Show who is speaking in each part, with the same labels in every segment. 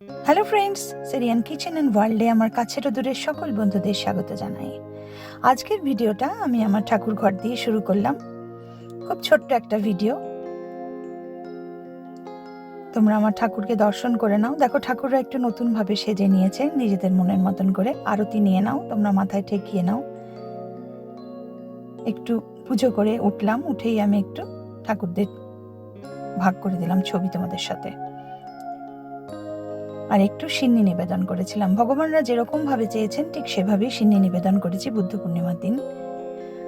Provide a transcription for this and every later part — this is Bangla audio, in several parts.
Speaker 1: Hello friends Syrian kitchen and ওয়ার্ল্ডে আমার কাছের দূরের সকল বন্ধুদের স্বাগত জানাই। আজকের ভিডিওটা আমি আমার ঠাকুর ঘর দিয়ে শুরু করলাম। খুব ছোট্ট একটা ভিডিও। তোমরা আমার ঠাকুরকে দর্শন করে নাও। দেখো, ঠাকুররা একটু নতুনভাবে সেজে নিয়েছে। নিজেদের মনের মতন করে আরতি নিয়ে নাও। তোমরা মাথায় ঠেকিয়ে নাও। একটু পুজো করে উঠলাম। উঠেই আমি একটু ঠাকুরদের ভাগ করে দিলাম ছবি তোমাদের সাথে। আর একটু সিন্নি নিবেদন করেছিলাম। ভগবানরা যেরকম ভাবে চেয়েছেন, ঠিক সেভাবেই সিন্নি নিবেদন করেছি বুদ্ধ পূর্ণিমার দিন।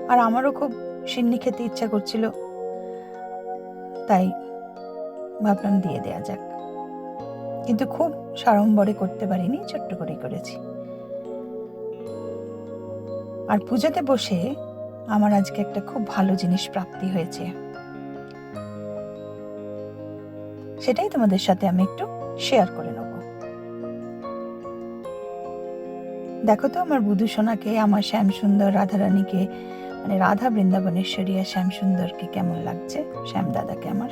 Speaker 1: আর আমারও খুব সিন্নি খেতে ইচ্ছা করছিল। তাই ভাবলাম দিয়ে দেয়া যাক। কিন্তু খুব সাড়ম্বরে করতে পারিনি, ছোট্ট করেই করেছি। আর পুজোতে বসে আমার আজকে একটা খুব ভালো জিনিস প্রাপ্তি হয়েছে। সেটাই তোমাদের সাথে আমি একটু শেয়ার করে নেব। দেখো তো আমার বুধু সোনাকে, আমার শ্যাম সুন্দর রাধারানীকে মানে রাধা বৃন্দাবনেশ্বরী আর শ্যাম সুন্দরকে কেমন লাগছে? শ্যাম দাদাকে আমার।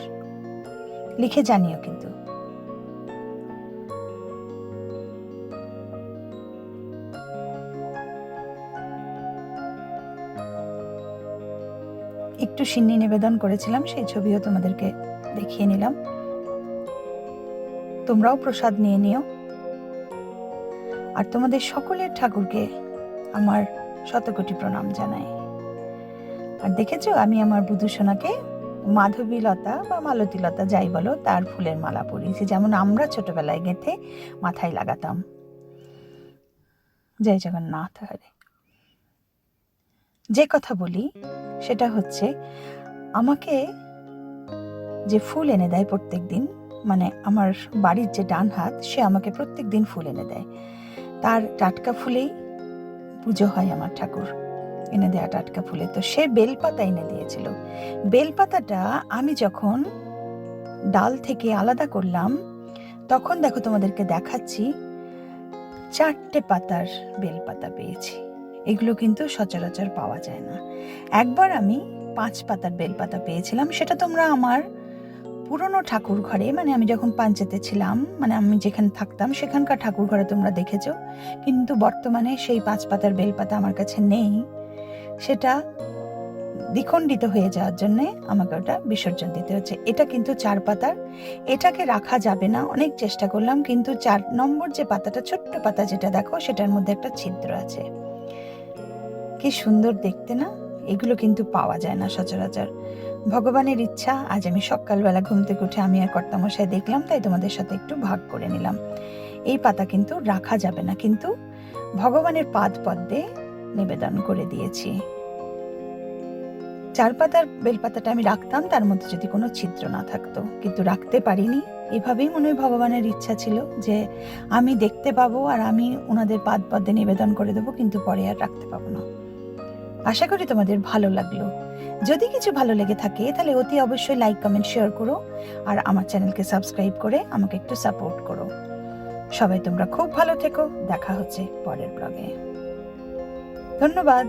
Speaker 1: লিখে জানিও কিন্তু। একটু সিন্নি নিবেদন করেছিলাম, সেই ছবিও তোমাদেরকে দেখিয়ে নিলাম। তোমরাও প্রসাদ নিয়ে নিও। আর তোমাদের সকলের ঠাকুরকে আমার শতকোটি প্রণাম জানাই। আর দেখেছ, আমি আমার বুধু সোনাকে মাধবী লতা বা মালতী লতা যাই বলো, তার ফুলের মালা পরিয়েছি যেমন আমরা ছোটবেলায় গেঁথে মাথায় লাগাতাম। জয় জগন্নাথ, হরে। যে কথা বলি, সেটা হচ্ছে, আমাকে যে ফুল এনে দেয় প্রত্যেক দিন মানে আমার বাড়ির যে ডান হাত, সে আমাকে প্রত্যেক দিন ফুল এনে দেয়। তার টাটকা ফুলেই পুজো হয় আমার ঠাকুর। এনে দেয়া টাটকা ফুলে। তো সে বেলপাতা এনে দিয়েছিল। বেলপাতাটা আমি যখন ডাল থেকে আলাদা করলাম, তখন দেখো তোমাদেরকে দেখাচ্ছি, চারটে পাতার বেলপাতা পেয়েছি। এগুলো কিন্তু সচরাচর পাওয়া যায় না। একবার আমি পাঁচ পাতার বেলপাতা পেয়েছিলাম, সেটা তোমরা আমার পুরনো ঠাকুর ঘরে মানে আমি যখন পাঞ্চেতে ছিলাম মানে আমি যেখানে থাকতাম, সেখানকার ঠাকুর ঘরে তোমরা দেখেছ। কিন্তু বর্তমানে সেই পাঁচ পাতার বেলপাতা আমার কাছে নেই। সেটা দ্বিখণ্ডিত হয়ে যাওয়ার জন্যে আমাকে ওটা বিসর্জন দিতে হচ্ছে। এটা কিন্তু চার পাতার। এটাকে রাখা যাবে না, অনেক চেষ্টা করলাম, কিন্তু চার নম্বর যে পাতাটা, ছোট্ট পাতা যেটা দেখো, সেটার মধ্যে একটা ছিদ্র আছে। কি সুন্দর দেখতে না? এগুলো কিন্তু পাওয়া যায় না সচরাচর। ভগবানের ইচ্ছা, আজ আমি সকালবেলা ঘুম থেকে উঠে আমি আর কর্তামশাই দেখলাম, তাই তোমাদের সাথে একটু ভাগ করে নিলাম। এই পাতা কিন্তু রাখা যাবে না, কিন্তু ভগবানের পাদ পদ্মে নিবেদন করে দিয়েছি। চার পাতার বেলপাতাটা আমি রাখতাম, তার মধ্যে যদি কোনো ছিদ্র না থাকতো, কিন্তু রাখতে পারিনি। এভাবেই মনে হয় ভগবানের ইচ্ছা ছিল যে আমি দেখতে পাবো আর আমি ওনাদের পাদ পদ্মে নিবেদন করে দেবো, কিন্তু পরে আর রাখতে পাবো না। আশা করি তোমাদের ভালো লাগল। যদি কিছু ভালো লেগে থাকে, তাহলে অতি অবশ্যই লাইক কমেন্ট শেয়ার করো। আর আমার চ্যানেলকে সাবস্ক্রাইব করে আমাকে একটু সাপোর্ট করো। সবাই তোমরা খুব ভালো থেকো। দেখা হচ্ছে পরের ব্লগে ধন্যবাদ।